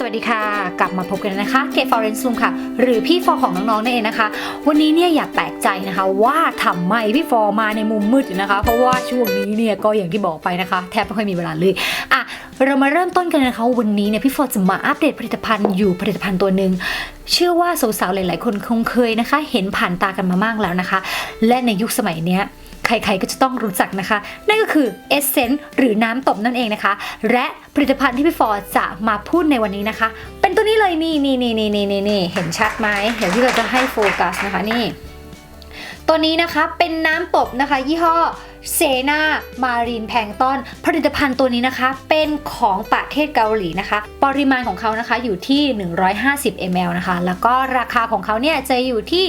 สวัสดีค่ะ กลับมาพบกันนะคะเคฟอร์เรนซูมค่ะ หรือพี่ฟอร์ของน้องๆนั่นเองนะคะ วันนี้เนี่ยอย่าแปลกใจนะคะ ว่าทำไมพี่ฟอร์มาในมุมมืดนะคะ เพราะว่าช่วงนี้เนี่ยก็อย่างที่บอกไปนะคะ แทบไม่ค่อยมีเวลาเลยอะเรามาเริ่มต้นกันนะคะ วันนี้เนี่ยพี่ฟอร์จะมาอัปเดตผลิตภัณฑ์อยู่ผลิตภัณฑ์ตัวหนึ่งเชื่อว่าสาวๆหลาย ๆ คนคงเคยนะคะ เห็นผ่านตากันมามากแล้วนะคะ และในยุคสมัยเนี้ย ใครๆก็จะต้องรู้จักนะคะ นั่นก็คือเอเซนต์หรือน้ำตบนั่นเองนะคะ และผลิตภัณฑ์ที่พี่ฟอร์จะมาพูดในวันนี้นะคะ เป็นตัวนี้เลยนี่นี่นี่นี่นี่นี่นี่เห็นชัดไหมเดี๋ยวพี่เราจะให้โฟกัสนะคะนี่ ตัวนี้นะคะเป็นน้ำตบนะคะ ยี่ห้อ เซนามารีนแพงต้อนผลิตภัณฑ์ตัวนี้นะคะ เป็นของประเทศเกาหลีนะคะ ปริมาณของเขานะคะอยู่ที่ 150 ml นะคะ แล้วก็ราคาของเขาเนี่ยจะอยู่ที่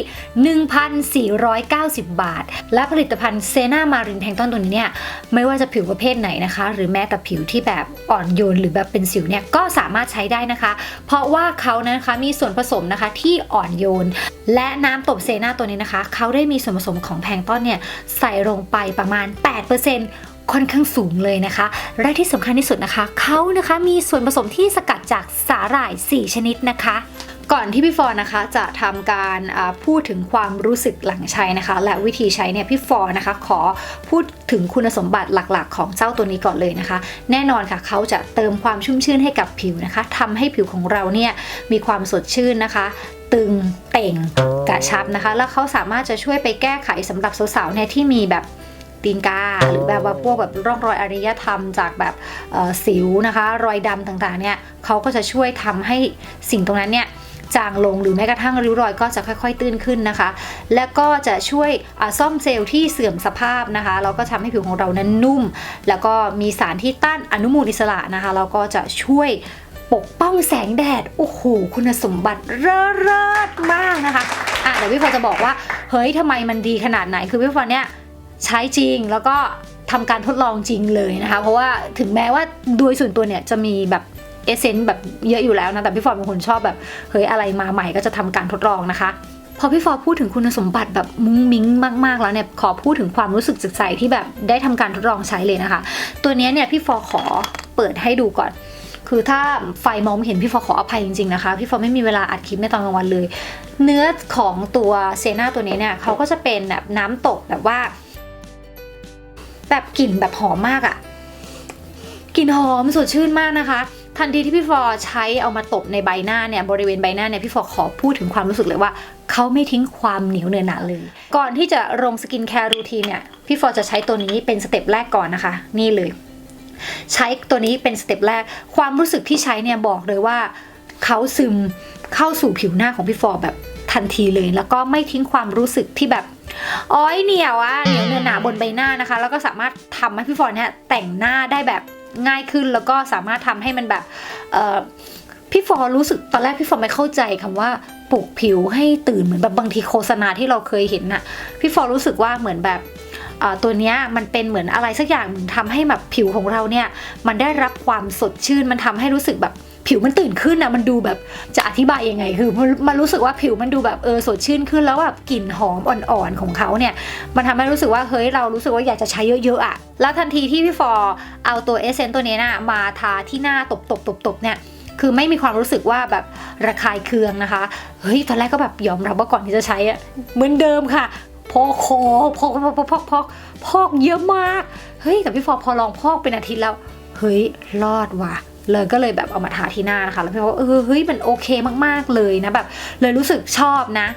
1,490 บาท และผลิตภัณฑ์เซนามารีนแพงต้อนตัวนี้เนี่ยไม่ว่าจะผิวประเภทไหนนะคะ หรือแม้แต่ผิวที่แบบอ่อนโยนหรือแบบเป็นสิวเนี่ยก็สามารถใช้ได้นะคะ เพราะว่าเขานะคะมีส่วนผสมนะคะที่อ่อนโยน และน้ำตบเซนาตัวนี้นะคะ เขาได้มีส่วนผสมของแพงต้นเนี่ยใส่ลงไปประมาณ 8%ค่อนข้างสูงเลยนะคะ และที่สำคัญที่สุดนะคะ เขานะคะมีส่วนผสมที่สกัดจากสาหร่าย 4 ชนิดนะคะ ก่อนที่พี่ฟอร์นะคะจะทำการพูดถึงความรู้สึกหลังใช้นะคะ และวิธีใช้เนี่ยพี่ฟอร์นะคะ ขอพูดถึงคุณสมบัติหลักๆ ของเจ้าตัวนี้ก่อนเลยนะคะ แน่นอนค่ะเขาจะเติมความชุ่มชื่นให้กับผิวนะคะทำให้ผิวของเราเนี่ยมีความสดชื่นนะคะตึงเต่งกระชับนะคะ แล้วเขาสามารถจะช่วยไปแก้ไขสำหรับสาวๆเนี่ยที่มีแบบตีนกาหรือแบบว่าพวกแบบร่องรอยอารยธรรมจากแบบสิวนะคะ รอยดำต่างๆเนี่ยเขาก็จะช่วยทำให้สิ่งตรงนั้นเนี่ย จางลงหรือแม้กระทั่งริ้วรอยก็จะค่อย ๆ ตื้นขึ้นนะคะ และก็จะช่วยซ่อมเซลล์ที่เสื่อมสภาพนะคะแล้วก็ทำให้ผิวของเรานั้นนุ่ม แล้วก็มีสารที่ต้านอนุมูลอิสระนะคะแล้วก็จะช่วยปกป้องแสงแดด โอ้โห คุณสมบัติเลิศมากนะคะอะเดี๋ยวพี่ฟอจะบอกว่า เฮ้ยทำไมมันดีขนาดไหน คือพี่ฟอเนี่ยใช้จริงแล้วก็ทำการทดลองจริงเลยนะคะ เพราะว่าถึงแม้ว่าโดยส่วนตัวเนี่ยจะมีแบบ เอเซนต์แบบเยอะอยู่แล้วนะแต่พี่ฟอร์เป็นคนชอบแบบเฮ้ยอะไรมาใหม่ก็จะทำการทดลองนะคะ พอพี่ฟอร์พูดถึงคุณสมบัติแบบมุ้งมิ้งมากๆแล้วเนี่ยขอพูดถึงความรู้สึกจากใจที่แบบได้ทำการทดลองใช้เลยนะคะ ตัวนี้เนี่ยพี่ฟอร์ขอเปิดให้ดูก่อนคือถ้าไฟมองไม่เห็นพี่ฟอขออภัยจริงๆนะคะ พี่ฟอไม่มีเวลาอัดคลิปในตอนกลางวันเลย เนื้อของตัวเซนาตัวนี้เนี่ยเขาก็จะเป็นแบบน้ำตกแบบว่า แบบกลิ่นแบบหอมมากอะกลิ่นหอมสดชื่นมากนะคะ ทันทีที่พี่ฟอใช้เอามาตบในใบหน้าเนี่ยบริเวณใบหน้าเนี่ยพี่ฟอขอพูดถึงความรู้สึกเลยว่าเขาไม่ทิ้งความเหนียวเนื้อหนาเลย ก่อนที่จะลงสกินแคร์รูทีนเนี่ยพี่ฟอจะใช้ตัวนี้เป็นสเต็ปแรกก่อนนะคะ นี่เลย ใช้ตัวนี้เป็นสเต็ปแรก ความรู้สึกที่ใช้เนี่ยบอกเลยว่าเขาซึมเข้าสู่ผิวหน้าของพี่ฟอร์แบบทันทีเลย แล้วก็ไม่ทิ้งความรู้สึกที่แบบอ้อยเหนียวอะเหนียวเนื้อหนาบนใบหน้านะคะ แล้วก็สามารถทำให้พี่ฟอร์เนี่ยแต่งหน้าได้แบบ ง่ายขึ้นแล้วก็สามารถทำให้มันแบบพี่ฟอร์รู้สึกตอนแรกพี่ฟอไม่เข้าใจคำว่าปลุกผิวให้ตื่นเหมือนแบบบางทีโฆษณาที่เราเคยเห็นน่ะพี่ฟอร์รู้สึกว่าเหมือนแบบตัวเนี้ยมันเป็นเหมือนอะไรสักอย่างเหมือนทำให้แบบผิวของเราเนี่ยมันได้รับความสดชื่นมันทำให้รู้สึกแบบ ผิวมันตื่นขึ้นนะมันดูแบบจะอธิบายยังไง คือมันรู้สึกว่าผิวมันดูแบบเออสดชื่นขึ้นแล้วแบบกลิ่นหอมอ่อนๆของเขาเนี่ย มันทำให้รู้สึกว่าเฮ้ยเรารู้สึกว่าอยากจะใช้เยอะๆอะแล้วทันทีที่พี่ฟอร์เอาตัวเอเซนตัวนี้นะมาทาที่หน้าตบๆๆเนี่ยคือไม่มีความรู้สึกว่าแบบระคายเคืองนะคะ เฮ้ย ตอนแรกก็แบบยอมรับว่าก่อนที่จะใช้อะเหมือนเดิมค่ะ พอคอพอกพอกพอกพอกพอกเยอะมาก เฮ้ยแต่พี่ฟอพอลองพอกเป็นอาทิตย์แล้ว เฮ้ย รอดว่ะ เลยก็เลยแบบเอามาทาที่หน้านะคะ แล้วพี่ฟอร์ก็เออเฮ้ยมันโอเคมากๆเลยนะแบบ เลยรู้สึกชอบนะ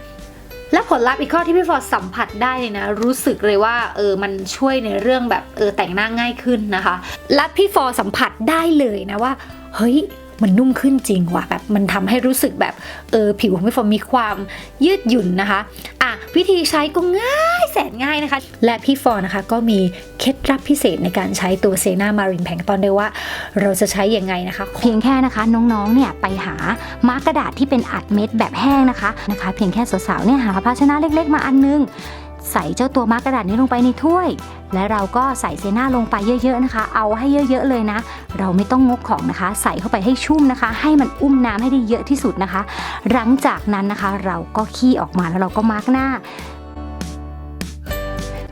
และผลลัพธ์อีกข้อที่พี่ฟอร์สัมผัสได้เลยนะ รู้สึกเลยว่าเออมันช่วยในเรื่องแบบเออแต่งหน้าง่ายขึ้นนะคะ และพี่ฟอร์สัมผัสได้เลยนะว่าเฮ้ย มันนุ่มขึ้นจริงว่ะแบบมันทำให้รู้สึกแบบเออผิวของพี่ฟอร์มีความยืดหยุ่นนะคะอะวิธีใช้ก็ง่ายแสนง่ายนะคะ และพี่ฟอนะคะก็มีเคล็ดลับพิเศษในการใช้ตัวเซนามารินแพงตอนด้วยว่า เราจะใช้ยังไงนะคะ เพียงแค่นะคะน้องๆเนี่ยไปหามาร์กกระดาษที่เป็นอัดเม็ดแบบแห้งนะคะนะคะ เพียงแค่สาวๆเนี่ยหาภาชนะเล็กๆมาอันนึง ใส่เจ้าตัวมาร์กกระดาษนี้ลงไปในถ้วย และเราก็ใส่เซน่าลงไปเยอะๆนะคะ เอาให้เยอะๆเลยนะ เราไม่ต้องงกของนะคะ ใส่เข้าไปให้ชุ่มนะคะ ให้มันอุ้มน้ำให้ได้เยอะที่สุดนะคะ หลังจากนั้นนะคะ เราก็ขี้ออกมาแล้วเราก็มาร์กหน้า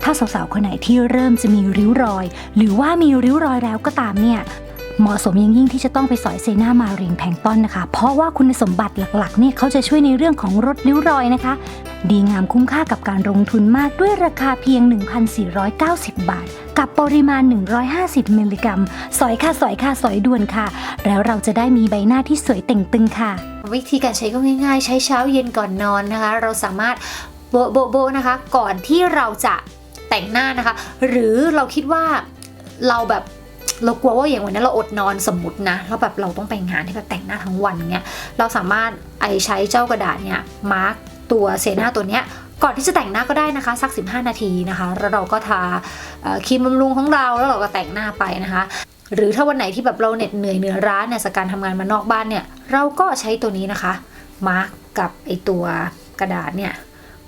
ถ้าสาวๆคนไหนที่เริ่มจะมีริ้วรอย หรือว่ามีริ้วรอยแล้วก็ตามเนี่ย เหมาะสมอย่างยิ่งที่จะต้องไปสอยเซนามารีนแพงต้นนะคะ เพราะว่าคุณสมบัติหลักๆเนี่ยเขาจะช่วยในเรื่องของลดริ้วรอยนะคะ ดีงามคุ้มค่ากับการลงทุนมากด้วยราคาเพียง 1,490 บาท กับปริมาณ 150 มิลลิกรัม สอยค่ะสอยค่ะสอยด่วนค่ะ แล้วเราจะได้มีใบหน้าที่สวยเต่งตึงค่ะ วิธีการใช้ก็ง่ายๆ ใช้เช้าเย็นก่อนนอนนะคะ เราสามารถโบโบโบนะคะ ก่อนที่เราจะแต่งหน้านะคะ หรือเราคิดว่าเราแบบ เรากลัวว่าอย่างวันนี้เราอดนอนสมมตินะแล้วแบบเราต้องไปงานที่แบบแต่งหน้าทั้งวันเงี้ยเราสามารถไอใช้เจ้ากระดาษเนี่ยมาร์กตัวเซน่าตัวเนี้ยก่อนที่จะแต่งหน้าก็ได้นะคะสัก 15 นาทีนะคะ แล้วเราก็ทาครีมบำรุงของเราแล้วเราก็แต่งหน้าไปนะคะ หรือถ้าวันไหนที่แบบเราเหน็ดเหนื่อยเหนื่อยร้าเนี่ยจากการทำงานมานอกบ้านเนี่ยเราก็ใช้ตัวนี้นะคะมาร์กกับไอตัวกระดาษเนี่ย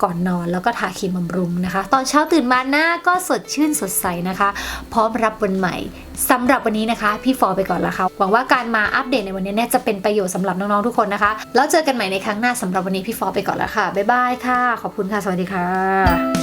ก่อนนอน แล้วก็ทาครีมบำรุงนะคะ ตอนเช้าตื่นมาหน้าก็สดชื่นสดใสนะคะ พร้อมรับวันใหม่สำหรับวันนี้นะคะ พี่ฟอร์ไปก่อนละค่ะหวังว่าการมาอัปเดตในวันนี้เนี่ยจะเป็นประโยชน์สำหรับน้องๆทุกคนนะคะ แล้วเจอกันใหม่ในครั้งหน้าสำหรับวันนี้พี่ฟอร์ไปก่อนละค่ะบ๊ายบายค่ะ ขอบคุณค่ะสวัสดีค่ะ